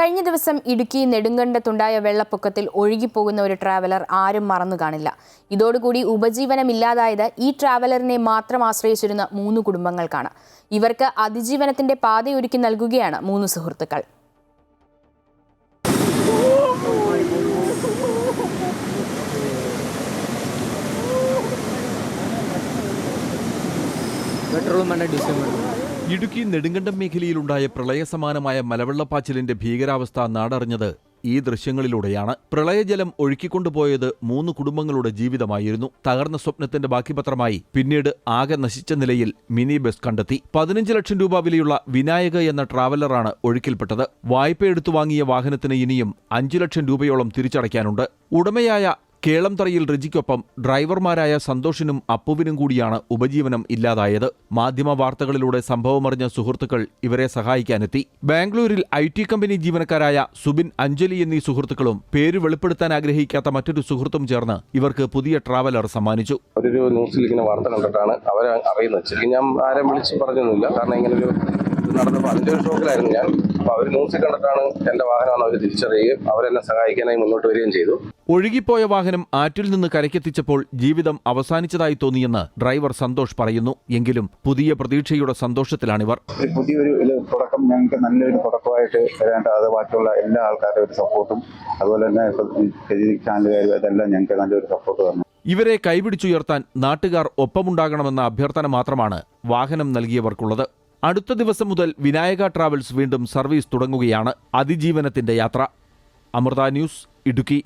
കഴിഞ്ഞ ദിവസം ഇടുക്കി നെടുങ്കണ്ടത്തുണ്ടായ വെള്ളപ്പൊക്കത്തിൽ ഒഴുകിപ്പോകുന്ന ഒരു ട്രാവലർ ആരും മറന്നു കാണില്ല. ഇതോടുകൂടി ഉപജീവനമില്ലാതായത് ഈ ട്രാവലറിനെ മാത്രം ആശ്രയിച്ചിരുന്ന മൂന്ന് കുടുംബങ്ങൾക്കാണ്. ഇവർക്ക് അതിജീവനത്തിന്റെ പാതയൊരുക്കി നൽകുകയാണ് മൂന്ന് സുഹൃത്തുക്കൾ. പെട്രോളും ഡീസലും ഇടുക്കി നെടുങ്കണ്ടം മേഖലയിലുണ്ടായ പ്രളയസമാനമായ മലവെള്ളപ്പാച്ചിലിന്റെ ഭീകരാവസ്ഥ നാടറിഞ്ഞത് ഈ ദൃശ്യങ്ങളിലൂടെയാണ്. പ്രളയജലം ഒഴുക്കിക്കൊണ്ടുപോയത് മൂന്ന് കുടുംബങ്ങളുടെ ജീവിതമായിരുന്നു. തകർന്ന സ്വപ്നത്തിന്റെ ബാക്കിപത്രമായി പിന്നീട് ആകെ നശിച്ച നിലയിൽ മിനി ബസ് കണ്ടെത്തി. പതിനഞ്ച് ലക്ഷം രൂപ വിലയുള്ള വിനായക എന്ന ട്രാവലറാണ് ഒഴുക്കിൽപ്പെട്ടത്. വായ്പ എടുത്തു വാങ്ങിയ വാഹനത്തിന് ഇനിയും അഞ്ചു ലക്ഷം രൂപയോളം തിരിച്ചടയ്ക്കാനുണ്ട്. ഉടമയായ കേളംതറയിൽ റിജിക്കൊപ്പം ഡ്രൈവർമാരായ സന്തോഷിനും അപ്പുവിനും കൂടിയാണ് ഉപജീവനം ഇല്ലാതായത്. മാധ്യമ വാർത്തകളിലൂടെ സംഭവമറിഞ്ഞ സുഹൃത്തുക്കൾ ഇവരെ സഹായിക്കാനെത്തി. ബാംഗ്ലൂരിൽ ഐ ടി കമ്പനി ജീവനക്കാരായ സുബിൻ അഞ്ജലി എന്നീ സുഹൃത്തുക്കളും പേര് വെളിപ്പെടുത്താൻ ആഗ്രഹിക്കാത്ത മറ്റൊരു സുഹൃത്തും ചേർന്ന് ഇവർക്ക് പുതിയ ട്രാവലർ സമ്മാനിച്ചു. വാർത്ത കണ്ടിട്ടാണ് അവർ അറിയുന്നത്. ഞാൻ ആരെ വിളിച്ച് പറഞ്ഞൊന്നുമില്ല. കാരണം ഇങ്ങനെ ഒരു നടന്നപ്പോൾ ഒരു ഷോക്കിലായിരുന്നു ഞാൻ. അപ്പോൾ അവർ ന്യൂസിൽ കണ്ടിട്ടാണ് എന്റെ വാഹനമാണ് അവർ തിരിച്ചറിയുകയും അവരെന്നെ സഹായിക്കാനായി മുന്നോട്ട് വരികയും ചെയ്തു. ഒഴുകിപ്പോയ വാഹനം ആറ്റിൽ നിന്ന് കരയ്ക്കെത്തിച്ചപ്പോൾ ജീവിതം അവസാനിച്ചതായി തോന്നിയെന്ന് ഡ്രൈവർ സന്തോഷ് പറയുന്നു. എങ്കിലും പുതിയ പ്രതീക്ഷയുടെ സന്തോഷത്തിലാണിവർ. പുതിയൊരു ഒരു തുടക്കം ഞങ്ങൾക്ക് നല്ലൊരു തുടക്കമായിട്ട് വരേണ്ട അത് ബാക്കിയുള്ള എല്ലാ ആൾക്കാരുടെ ഒരു സപ്പോർട്ടും അതുപോലെ തന്നെ ചാനലുകാരും അതെല്ലാം ഞങ്ങൾക്ക് നല്ലൊരു സപ്പോർട്ട് തന്നു. ഇവരെ കൈപിടിച്ചുയർത്താൻ നാട്ടുകാർ ഒപ്പമുണ്ടാകണമെന്ന അഭ്യർത്ഥന മാത്രമാണ് വാഹനം നൽകിയവർക്കുള്ളത്. അടുത്ത ദിവസം മുതൽ വിനായക ട്രാവൽസ് വീണ്ടും സർവീസ് തുടങ്ങുകയാണ് അതിജീവനത്തിന്റെ യാത്ര. അമൃത ന്യൂസ് ഇടുക്കി.